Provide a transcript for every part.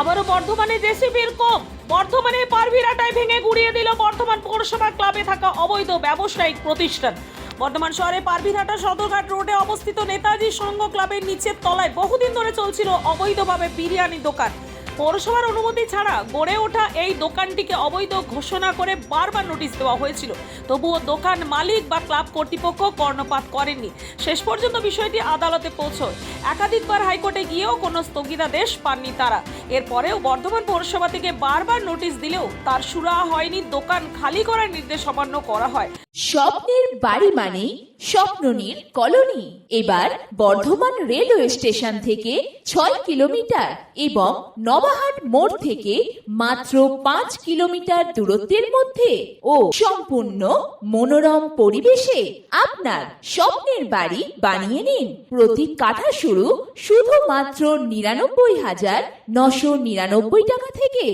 আবারও বর্ধমানে জেসিবির কোপ বর্ধমানে পারভিরাটায় ভেঙে গুড়িয়ে দিল বর্ধমান পৌরসভা ক্লাবে থাকা অবৈধ ব্যবসায়িক প্রতিষ্ঠান। বর্ধমান শহরে পারভিরহাটা সদরঘাট রোডে অবস্থিত নেতাজি সংঘ ক্লাবের নিচের তলায় বহুদিন ধরে চলছিল অবৈধভাবে বিরিয়ানি দোকান। পৌরসভার অনুমতি ছাড়া গড়ে ওঠা এই দোকানটিকে অবৈধ ঘোষণা করে বারবার নোটিশ দেওয়া হয়েছিল। তবুও দোকান মালিক বা ক্লাব কর্তৃপক্ষ কর্ণপাত করেননি। শেষ পর্যন্ত বিষয়টি আদালতে পৌঁছয়। একাধিকবার হাইকোর্টে গিয়েও কোনো স্থগিতাদেশ পাননি তারা। এরপরেও বর্ধমান পৌরসভা থেকে বারবার নোটিশ দিলেও তার সুরা হয়নি, দোকান খালি করার নির্দেশ অমান্য করা হয়। স্বপ্নের বাড়ি মানে স্বপ্ননীর কলোনি। এবার বর্ধমান রেলওয়ে স্টেশন থেকে ছয় কিলোমিটার এবং নবাহাট মোড় থেকে মাত্র পাঁচ কিলোমিটার দূরত্বের মধ্যে ও সম্পূর্ণ মনোরম পরিবেশে আপনার স্বপ্নের বাড়ি বানিয়ে নিন। প্রতি কাঠা শুরু শুধুমাত্র নিরানব্বই হাজার নশো নিরানব্বই টাকা থেকে।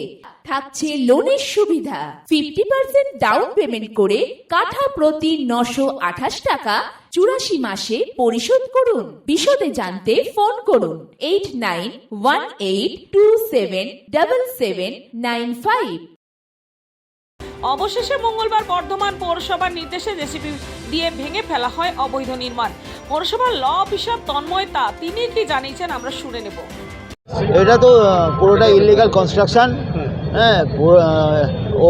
থাকছে লোনের সুবিধা। ফিফটি পার্সেন্ট ডাউন পেমেন্ট করে কাঠা প্রতি নশো আঠাশ টাকা চুরাশি মাসে পরিশোধ করুন। বিশদে জানতে ফোন করুন eight nine one eight two seven double seven nine five অবশেষে মঙ্গলবার বর্ধমান পৌরসভার নির্দেশে জেসিপি দিয়ে ভেঙে ফেলা হয় অবৈধ নির্মাণ। পৌরসভার ল অফিসার তন্ময়তা তিনি কি জানিয়েছেন আমরা শুনে নেব। এটা তো পুরোটা ইলিগাল কনস্ট্রাকশন হ্যাঁ ও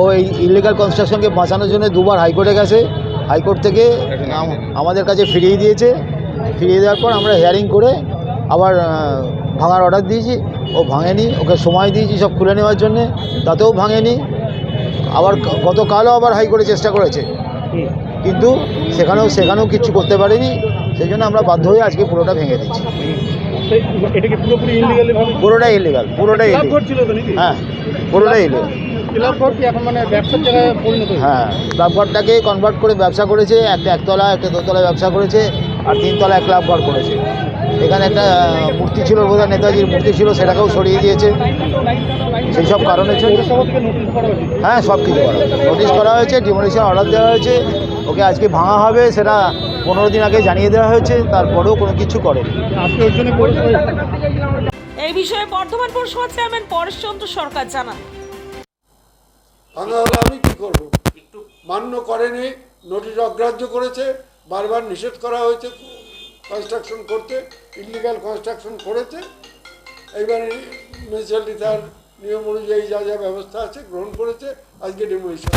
ও এই ইলিগাল কনস্ট্রাকশনকে বাঁচানোর জন্য দুবার হাইকোর্টে গেছে। হাইকোর্ট থেকে আমাদের কাছে ফিরিয়ে দিয়েছে। ফিরিয়ে দেওয়ার পর আমরা হিয়ারিং করে আবার ভাঙার অর্ডার দিয়েছি। ও ভাঙেনি, ওকে সময় দিয়েছি সব খুলে নেওয়ার জন্যে। তাতেও ভাঙেনি। আবার গতকালও আবার হাইকোর্টে চেষ্টা করেছে। কিন্তু সেখানেও সেখানেও কিচ্ছু করতে পারেনি সেই জন্য আমরা বাধ্য হয়ে আজকে পুরোটা ভেঙে দিচ্ছি এটা কি পুরোপুরি ইনলিগালি ভাবে পুরোটাই ইলিগাল পুরোটাই ক্লাব ঘর ইলিগাল ছিল তো নাকি? হ্যাঁ পুরোটাই ইলিগাল ক্লাব ঘর কি এখন মানে? হ্যাঁ ক্লাবঘরটাকে কনভার্ট করে ব্যবসা করেছে একটা একতলা একটা দোতলায় ব্যবসা করেছে আর তিনতলায় ক্লাব ঘর করেছে। এখানে একটা মূর্তি ছিল বোধহয় নেতাজির মূর্তি ছিল সেটাকেও সরিয়ে দিয়েছে। সেই সব কারণের জন্য পৌরসভা থেকে নোটিশ করা হয়েছে। হ্যাঁ সব কিছু করা নোটিশ করা হয়েছে ডিমোলিশন অর্ডার দেওয়া হয়েছে ওকে আজকে ভাঙা হবে সেটা পনেরো দিন আগে জানিয়ে দেওয়া হয়েছে তারপরেও কোনো কিছু করেনি। আজকে ওই জন্য পৌরসভা এই বিষয়ে বর্ধমান পৌরসভার চেয়ারম্যান পরেশচন্দ্র সরকার জানান। ভাঙা হলে আমি কি করব? মান্য করেনি নোটিশ অগ্রাহ্য করেছে বারবার নিষেধ করা হয়েছে কনস্ট্রাকশন করতে ইলিগাল কনস্ট্রাকশন করেছে। এইবারে মিউনিসিপ্যালিটি তার নিয়ম অনুযায়ী যা যা ব্যবস্থা আছে গ্রহণ করেছে আজকে ডিমোলিশন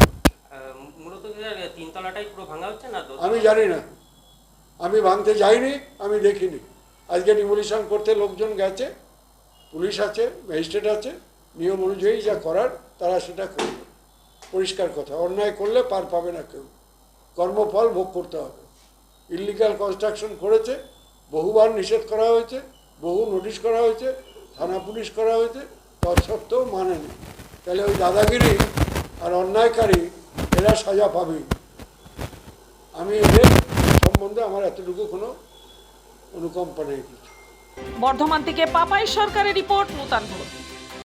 আমি জানি না। আমি ভাঙতে যাইনি, আমি দেখিনি। আজকে ডিমোলিশন করতে লোকজন গেছে, পুলিশ আছে, ম্যাজিস্ট্রেট আছে, নিয়ম অনুযায়ী যা করার, তারা সেটা করবে। পরিষ্কার কথা, অন্যায় করলে পার পাবে না কেউ। কর্মফল ভোগ করতে হবে। ইলিগাল কনস্ট্রাকশন করেছে, বহুবার নিষেধ করা হয়েছে, বহু নোটিশ করা হয়েছে, থানা পুলিশ করা হয়েছে, তৎসত্ত্বেও মানেনি তাহলে ওই দাদাগিরি আর অন্যায়কারী এরা সাজা পাবেই আমি এদের সম্বন্ধে আমার এতটুকু কোনো অনুকম্পা নেই। বর্ধমান থেকে পাপাই সরকারের রিপোর্ট, নূতন ভোট